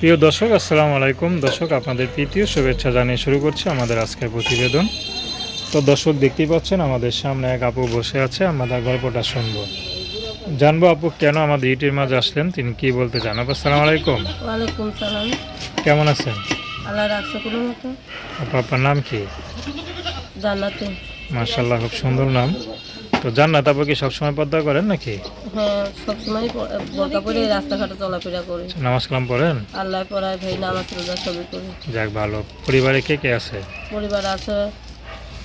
প্রিয় দর্শক আসসালামু আলাইকুম। দর্শক আপনাদের প্রীতীয় শুভেচ্ছা জানিয়ে শুরু করছি আমাদের আজকের প্রতিবেদন। তো দর্শক দেখতেই পাচ্ছেন আমাদের সামনে এক আপু বসে আছে আমরা গল্পটা শুনব। জানব আপু কেন আমাদের ইটির মাঝে আসলেন? তিনি কি বলতে চান? আপু আসসালামু আলাইকুম। ওয়ালাইকুম সালাম। কেমন আছেন? আল্লাহ রাখছে কোনো মতো। আপু আপনার নাম কি? জান্নাতে মার্শাল্লাহ খুব সুন্দর নাম। তো জান্নাত আপু কি সবসময় পর্দা করেন নাকি? হ্যাঁ সবসময় বোরকা পরে রাস্তাঘাটে চলাফেরা করি। নামাজ কালাম পড়েন? আল্লাহ পড়ায় ভাই নামাজ রোজা সবই করি। যাক ভালো। পরিবারে কে কে আছে? পরিবার আছে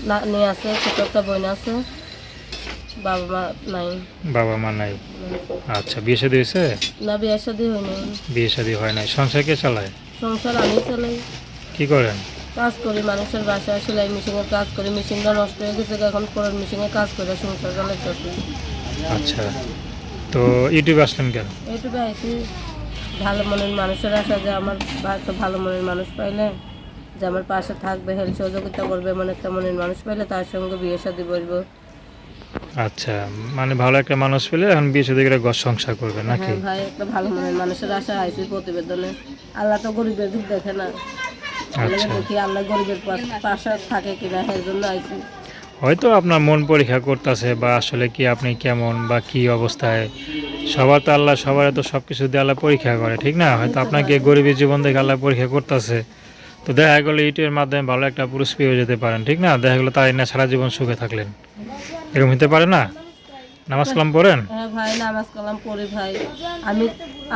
নাতনি আছে ছোট একটা বোন আছে বাবা মা নাই। বাবা মা নাই। আচ্ছা বিয়ে শাদী হয়েছে? না বিয়ে শাদি হয়নি। বিয়ে শাদী হয় নাই। সংসার কে চালায়? সংসার আমি চালাই। কি করেন? কাজ করি মানুষের বাসায় সেলাই মেশিনের কাজ করি মেশিনটা নষ্ট হয়ে গেছে এখন পরের মেশিনে কাজ করে সংসার চালাইতেছি। আচ্ছা তো ইউটিউবে আসলেন কেন? এইটুকু আইসি ভালো মনের মানুষের আশা যে আমার একটা ভালো মনের মানুষ পাইলে যে আমার পাশে থাকবে হেল্প সহযোগিতা করবে এমন একটা মনের মানুষ পাইলে তার সঙ্গে বিয়ে শাদি বসবো আচ্ছা মানে ভালো একটা মানুষ পেলে এখন বিয়ে শাদী করে ঘর সংসার করবে নাকি? হ্যাঁ ভাই একটা ভালো মনের মানুষের আশা আইসি প্রতিবেদনে। আল্লাহ তো গরিবের দিক দেখে না। দেখি আল্লাহ গরিবের পাশে থাকে কিনা এর জন্য আইসি হয়তো আপনার মন পরীক্ষা করতেছে বা আসলে কি আপনি কেমন বা কি অবস্থায়। সবার তো আল্লাহ সবার তো সব কিছু দিয়ে আল্লাহ পরীক্ষা করে ঠিক না? হয়তো আপনাকে গরিবের জীবন দেখে আল্লাহ পরীক্ষা করতেছে। তো দেখা গেলো ইউটিউবের মাধ্যমে ভালো একটা পুরুষ পেয়ে যেতে পারেন ঠিক না? দেখা গেলো তাই না সারা জীবন সুখে থাকলেন। এরকম হতে পারে না? নামাজ কালাম পড়েন? হ্যাঁ ভাই নামাজ কালাম পড়ি ভাই। আমি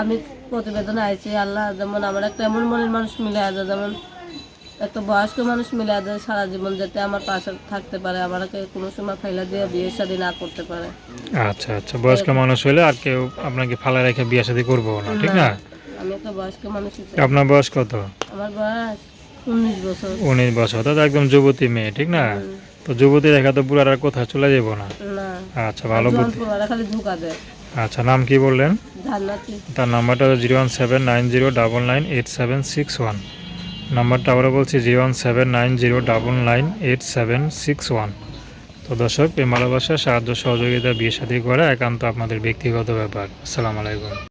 আমি প্রতিবেদনে আইছি আল্লাহ যেমন আমার একটা এমন মনের মানুষ মিলে আছে যেমন একটা বয়স্ক মানুষ মিলে আছে সারা জীবন যাতে আমার পাশে থাকতে পারে আমাকে কোনো সময় ফেলা দিয়ে বিয়ে শাদী না করতে পারে। আচ্ছা আচ্ছা। বয়স্ক মানুষ হলে আর কেউ আপনাকে ফালা রেখে বিয়ে শাদী করব না ঠিক না? আমি একটা বয়স্ক মানুষ আপনার বয়স কত? আমার বয়স উনিশ বছর। উনিশ বছর। তো একদম যুবতী মেয়ে ঠিক না? তো যুবতী দেখা তো বুড়ার আর কোথাও চলে যাব না। আচ্ছা ভালো বুদ্ধি। আচ্ছা নাম কি বললেন? তার নাম্বারটা zero one seven nine zero double nine eight seven six one. নাম্বারটা আবারও বলছি, zero one seven nine zero double nine eight seven six one. তো দর্শক প্রেম ভালোবাসা সাহায্য সহযোগিতা বিয়ে সাথী করা একান্ত আপনাদের ব্যক্তিগত ব্যাপার। আসসালামু আলাইকুম।